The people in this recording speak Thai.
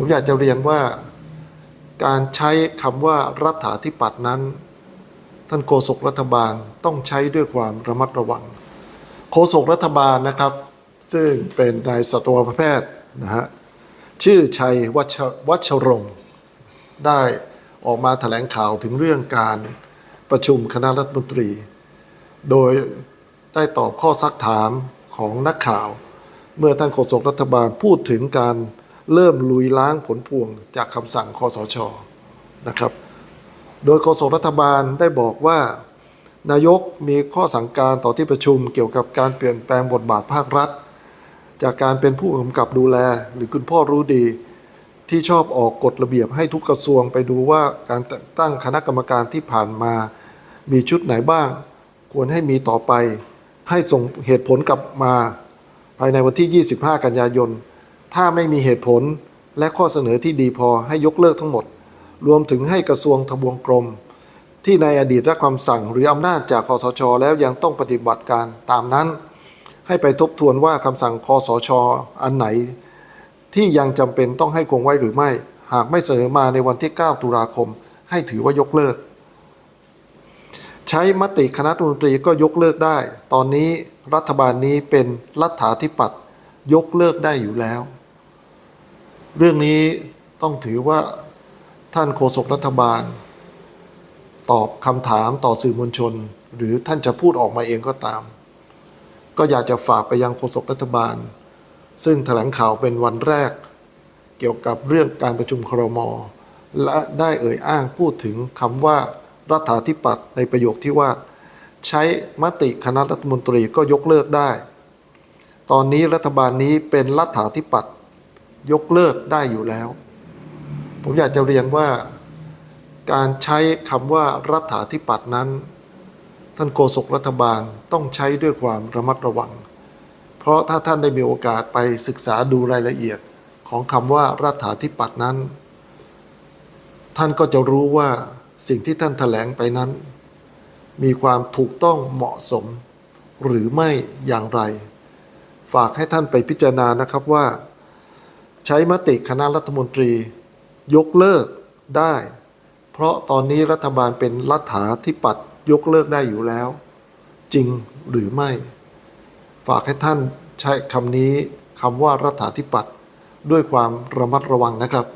ผมอยากจะเรียนว่าการใช้คำว่ารัฐาธิปัตย์นั้น ท่านโฆษกรัฐบาลต้องใช้ด้วยความระมัดระวัง โฆษกรัฐบาลนะครับ ซึ่งเป็นนายสัตวแพทย์นะฮะชื่อชัยวัชวชรงได้ออกมาแถลงข่าวถึงเรื่องการประชุมคณะรัฐมนตรี โดยได้ตอบข้อซักถามของนักข่าว เมื่อท่านโฆษกรัฐบาลพูดถึงการ เริ่มลุยล้างผลพวงจากคำสั่งคอสชนะครับ โดยโฆษกรัฐบาลได้บอกว่า นายกมีข้อสั่งการต่อที่ประชุมเกี่ยวกับการเปลี่ยนแปลงบทบาทภาครัฐ จากการเป็นผู้กำกับดูแลหรือคุณพ่อรู้ดี ที่ชอบออกกฎระเบียบให้ทุกกระทรวงไปดูว่าการตั้งคณะกรรมการที่ผ่านมา มีชุดไหนบ้าง ควรให้มีต่อไป ให้ส่งเหตุผลกลับมา ภายในวันที่ 25 กันยายน ถ้าไม่มีเหตุผลและข้อเสนอที่ดีพอให้ยกเลิกทั้งหมด รวมถึงให้กระทรวงทบวงกรม ที่ในอดีตรับคำสั่งหรืออำนาจจากคอสช แล้วยังต้องปฏิบัติการตามนั้น ให้ไปทบทวนว่าคำสั่งคอสช อันไหน ที่ยังจำเป็นต้องให้คงไว้หรือไม่ หากไม่เสนอมาในวันที่ 9 ตุลาคม ให้ถือว่ายกเลิก ใช้มติคณะรัฐมนตรีก็ยกเลิกได้ ตอนนี้รัฐบาลนี้เป็นรัฐาธิปัตย์ยกเลิกได้อยู่แล้ว เรื่องนี้ต้องถือว่าท่านโฆษกรัฐบาล ตอบคำถามต่อสื่อมวลชน หรือท่านจะพูดออกมาเองก็ตาม ก็อยากจะฝากไปยังโฆษกรัฐบาล ซึ่งแถลงข่าวเป็นวันแรก เกี่ยวกับเรื่องการประชุมครม และได้เอ่ยอ้างพูดถึงคำว่ารัฐาธิปัตย์ในประโยคที่ว่า ใช้มติคณะรัฐมนตรีก็ยกเลิกได้ ตอนนี้รัฐบาลนี้เป็นรัฐาธิปัตย์ ยกเลิกได้อยู่แล้ว ผมอยากจะเรียนว่าการใช้คำว่ารัฐาธิปัตย์นั้น ท่านโฆษกรัฐบาลต้องใช้ด้วยความระมัดระวัง เพราะถ้าท่านได้มีโอกาสไปศึกษาดูรายละเอียดของคำว่ารัฐาธิปัตย์นั้น ท่านก็จะรู้ว่าสิ่งที่ท่านแถลงไปนั้น มีความถูกต้องเหมาะสม หรือไม่อย่างไร ฝากให้ท่านไปพิจารณานะครับว่า ใช้มติคณะรัฐมนตรี ยกเลิกได้ เพราะตอนนี้รัฐบาลเป็นรัฐาธิปัตย์ยกเลิกได้อยู่แล้ว จริงหรือไม่ ฝากให้ท่านใช้คำนี้คำว่ารัฐาธิปัตย์ด้วยความระมัดระวังนะครับ